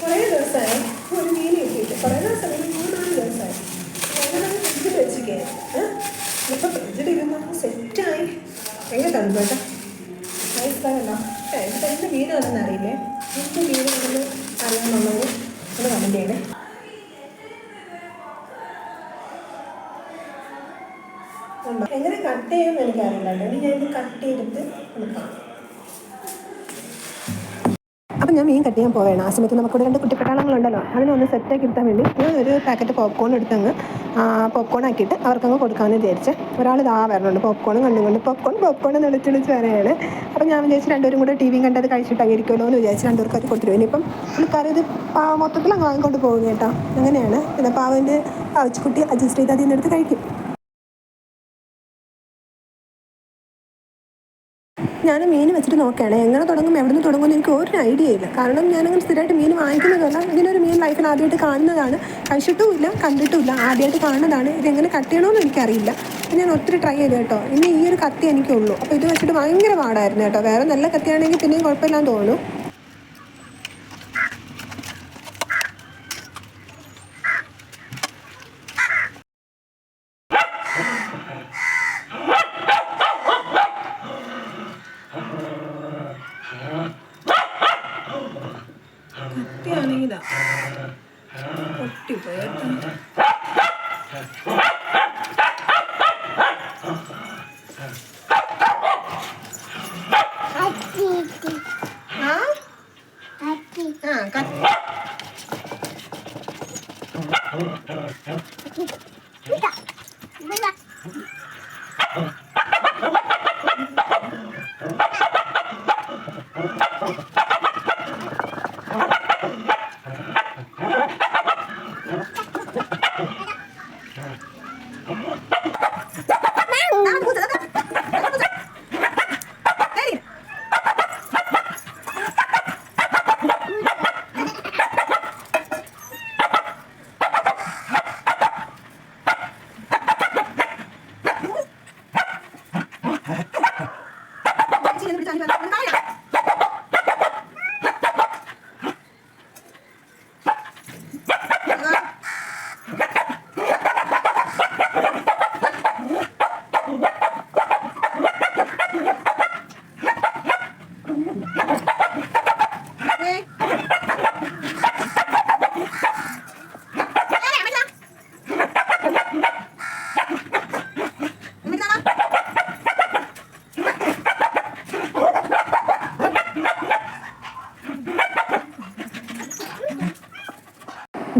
കുറേ ദിവസമായി ഒരു മീൻ കിട്ടിയിട്ട് കുറേ ദിവസമായി ഒരു മൂന്നാൽ ദിവസമായി. ഫ്രിഡ്ജിൽ വെച്ചിക്കേ ഇപ്പം ഫ്രിഡ്ജിലിരുന്ന് സെറ്റായി. എങ്ങനെ കേട്ടോ. ഇത് എന്ത് മീനാണെന്ന് അറിയില്ലേ? എന്ത് മീനാണെന്ന് അറിയാമെന്നുള്ളത് ഒന്ന് കമന്റ് ചെയ്യണേ? എങ്ങനെ കട്ട് ചെയ്യുമെന്ന് എനിക്കറിയില്ല ഇനി ഞാനിത് കട്ട് ചെയ്തിട്ട് കൊടുക്കാം അപ്പം ഞാൻ മീൻ കട്ട് ചെയ്യാൻ പോവുകയാണ്. ആ സമയത്ത് നമുക്കിവിടെ രണ്ട് കുട്ടിപ്പട്ടാളങ്ങളുണ്ടല്ലോ അതിനൊന്ന് സെറ്റാക്കി എടുത്താൽ വേണ്ടി ഞാൻ ഒരു പാക്കറ്റ് പോപ്കോൺ എടുത്തങ്ങ് പോപ്കോൺ ആക്കിയിട്ട് അവർക്കങ്ങ് കൊടുക്കാമെന്ന് വിചാരിച്ച് ഒരാൾ ഇതാ വരണുണ്ട്. പോപ്കോണും കണ്ടും കൊണ്ട് പോപ്കോൺ പോപ്കോൺ എന്ന് വിളിച്ച് വിളിച്ച് വരെയാണ്. അപ്പം ഞാൻ വിചാരിച്ച് രണ്ടുപേരും കൂടെ ടി വിയും കണ്ടത് കഴിച്ചിട്ട് അങ്ങ് ഇരിക്കുമല്ലോ എന്ന് വിചാരിച്ച് രണ്ടുപേർക്ക് അത് കൊടുത്തിരുന്നു ഇനിയിപ്പം പുള്ളിക്കാരത് മൊത്തത്തിൽ അങ്ങ് വാങ്ങിക്കൊണ്ട് പോകും കേട്ടോ. അങ്ങനെയാണ്. പിന്നെ പാവന്റെ അവച്ചുകുട്ടി അഡ്ജസ്റ്റ് ചെയ്ത് അതിൽ നിന്നെടുത്ത് കഴിക്കും. ഞാൻ മീൻ വെച്ചിട്ട് നോക്കുകയാണ്. എങ്ങനെ തുടങ്ങും എവിടെ നിന്ന് തുടങ്ങുമെന്ന് എനിക്ക് ഒരു ഐഡിയ ഇല്ല. കാരണം ഞാനങ്ങനെ സ്ഥിരമായിട്ട് മീൻ വാങ്ങിക്കുന്നതല്ല. ഇങ്ങനൊരു മീൻ ലൈഫിൽ ആദ്യമായിട്ട് കാണുന്നതാണ്. കഴിച്ചിട്ടുമില്ല കണ്ടിട്ടുമില്ല ആദ്യമായിട്ട് കാണുന്നതാണ്. ഇതെങ്ങനെ കട്ട് ചെയ്യണമെന്ന് എനിക്കറിയില്ല. ഞാൻ ഒത്തിരി ട്രൈ ചെയ്തു കേട്ടോ. ഇനി ഈ ഒരു കത്തി എനിക്കുള്ളൂ. അപ്പോൾ ഇത് വെച്ചിട്ട് ഭയങ്കര പാടായിരുന്നു കേട്ടോ. വേറെ നല്ല കത്തിയാണെങ്കിൽ പിന്നെയും കുഴപ്പമില്ലാന്ന് തോന്നുന്നു. പൊട്ടിപ്പോയി ആ ആ കത്തി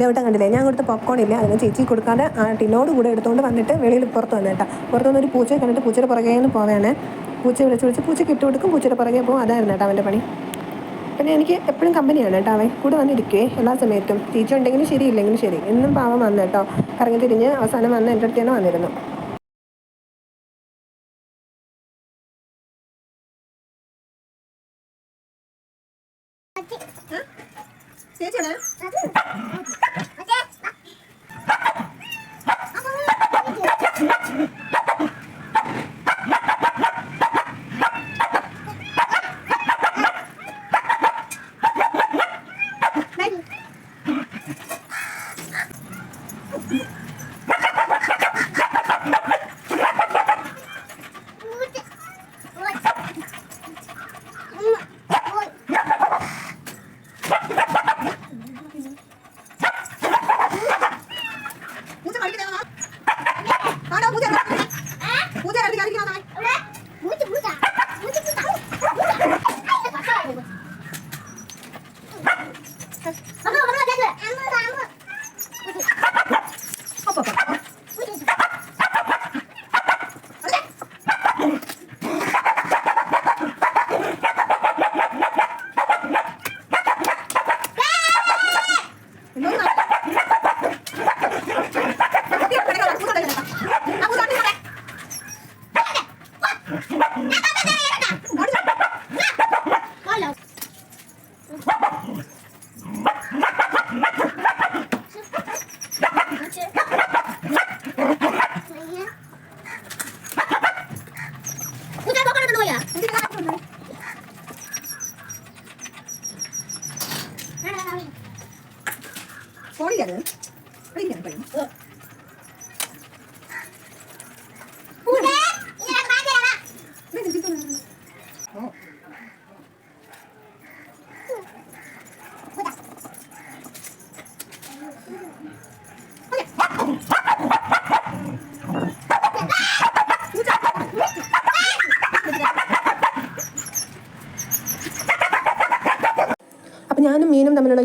ദേവട്ടം കണ്ടില്ലേ? ഞാൻ കൊടുത്ത പോപ്കോൺ ഇല്ല? അതിന് ചേച്ചി കൊടുക്കാതെ ആ ടിന്നോട് കൂടെ എടുത്തുകൊണ്ട് വന്നിട്ട് വെളിയിൽ പുറത്ത് വന്നേട്ടാ പുറത്ത് ഒരു പൂച്ചയെ കണ്ടിട്ട് പൂച്ചയുടെ പുറകെ നിന്ന് പോവുകയാണ് പൂച്ച വിളിച്ച് വിളിച്ച് പൂച്ചയ്ക്ക് ഇട്ട് കൊടുക്കും പൂച്ചയുടെ പുറകെ പോകും. അതായിരുന്നു കേട്ടോ അവന്റെ പണി. പിന്നെ എനിക്ക് എപ്പോഴും കമ്പനിയാണ് കേട്ടോ അവൻ. കൂടെ വന്നിരിക്കേ എല്ലാ സമയത്തും. ടീച്ചർ ഉണ്ടെങ്കിലും ശരി ഇല്ലെങ്കിലും ശരി. എന്നും പാവം വന്നു കേട്ടോ കറങ്ങി തിരിഞ്ഞ് അവസാനം വന്ന് എന്റെ അടുത്ത് തന്നെ വന്നിരുന്നു. 叠起来在 അറിയില്ല പറയും അപ്പം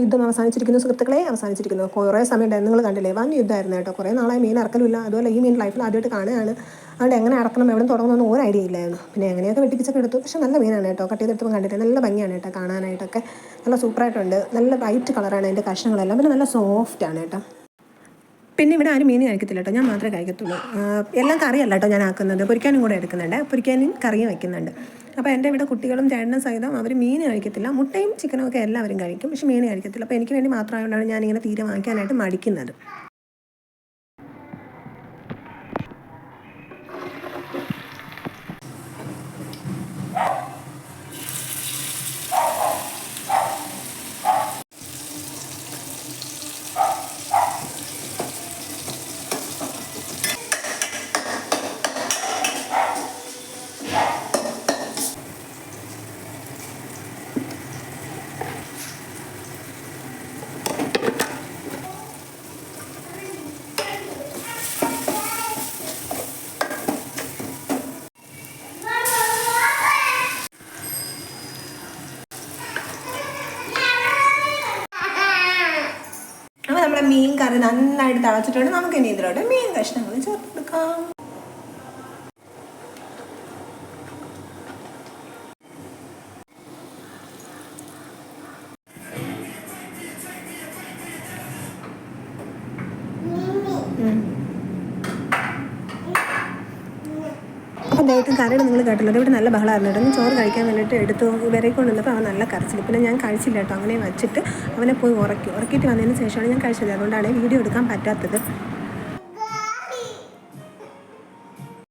യുദ്ധം അവസാനിച്ചിരിക്കുന്നു. സുഹൃത്തുക്കളെ അവസാനിച്ചിരിക്കുന്നു. കുറേ സമയം നിങ്ങൾ കണ്ടില്ലേ? വൻ യുദ്ധമായിരുന്നു കേട്ടോ. കുറേ നാളായി മീൻ അറക്കലില്ല അതുപോലെ ഈ മീൻ ലൈഫിൽ ആദ്യമായിട്ട് കാണുകയാണ്. അതുകൊണ്ട് എങ്ങനെ ഇറക്കണം എവിടെ തുടങ്ങണമെന്ന് ഒരു ഐഡിയ ഇല്ലായിരുന്നു. പിന്നെ എങ്ങനെയൊക്കെ വെട്ടിപ്പിച്ചൊക്കെ എടുത്തു. പക്ഷേ നല്ല മീനാണ് കേട്ടോ. കട്ട് ചെയ്തെടുത്തപ്പോൾ കണ്ടിട്ട് നല്ല ഭംഗിയാണ് കേട്ടോ കാണാനായിട്ടൊക്കെ. നല്ല സൂപ്പറായിട്ടുണ്ട് നല്ല വൈറ്റ് കളറാണ് അതിന്റെ കഷ്ണങ്ങളെല്ലാം. പിന്നെ നല്ല സോഫ്റ്റാണ് കേട്ടോ. പിന്നെ ഇവിടെ ആരും മീൻ കഴിക്കത്തില്ല കേട്ടോ. ഞാൻ മാത്രമേ കഴിക്കത്തുള്ളൂ. എല്ലാം കറിയല്ല കേട്ടോ ഞാൻ ആക്കുന്നത്. പൊരിക്കാനും കൂടെ എടുക്കുന്നുണ്ട്. പൊരിക്കാനും കറിയും വയ്ക്കുന്നുണ്ട് അപ്പോൾ എന്റെ ഇവിടെ കുട്ടികളും ചേട്ടനും സഹിതം അവർ മീൻ കഴിക്കത്തില്ല. മുട്ടയും ചിക്കനും ഒക്കെ എല്ലാവരും കഴിക്കും. പക്ഷേ മീൻ കഴിക്കത്തില്ല. അപ്പോൾ എനിക്ക് വേണ്ടി മാത്രമായതുകൊണ്ടാണ് ഞാനിങ്ങനെ തീരെ വാങ്ങിക്കാനായിട്ട് മടിക്കുന്നത്. മീൻ കറി നന്നായിട്ട് തിളച്ചിട്ടുണ്ട്. നമുക്ക് ഇനി ഇതിലോട്ട് മീൻ കഷ്ണങ്ങൾ ചേർത്ത് കൊടുക്കാം. ദൈവത്തിന് നിങ്ങൾ കേട്ടല്ലോ ഇവിടെ നല്ല ബഹളമായിരുന്നു കേട്ടോ. ചോറ് കഴിക്കാൻ വേണ്ടിയിട്ട് എടുത്ത് വിരക്കൊണ്ട് വന്നപ്പോൾ അവൻ നല്ല കരച്ചിൽ പിന്നെ ഞാൻ കഴിച്ചില്ല കേട്ടോ. അങ്ങനെ വെച്ചിട്ട് അവനെ പോയി ഉറക്കി. ഉറക്കിയിട്ട് വന്നതിന് ശേഷമാണ് ഞാൻ കഴിച്ചത്. അതുകൊണ്ടാണ് വീഡിയോ എടുക്കാൻ പറ്റാത്തത്.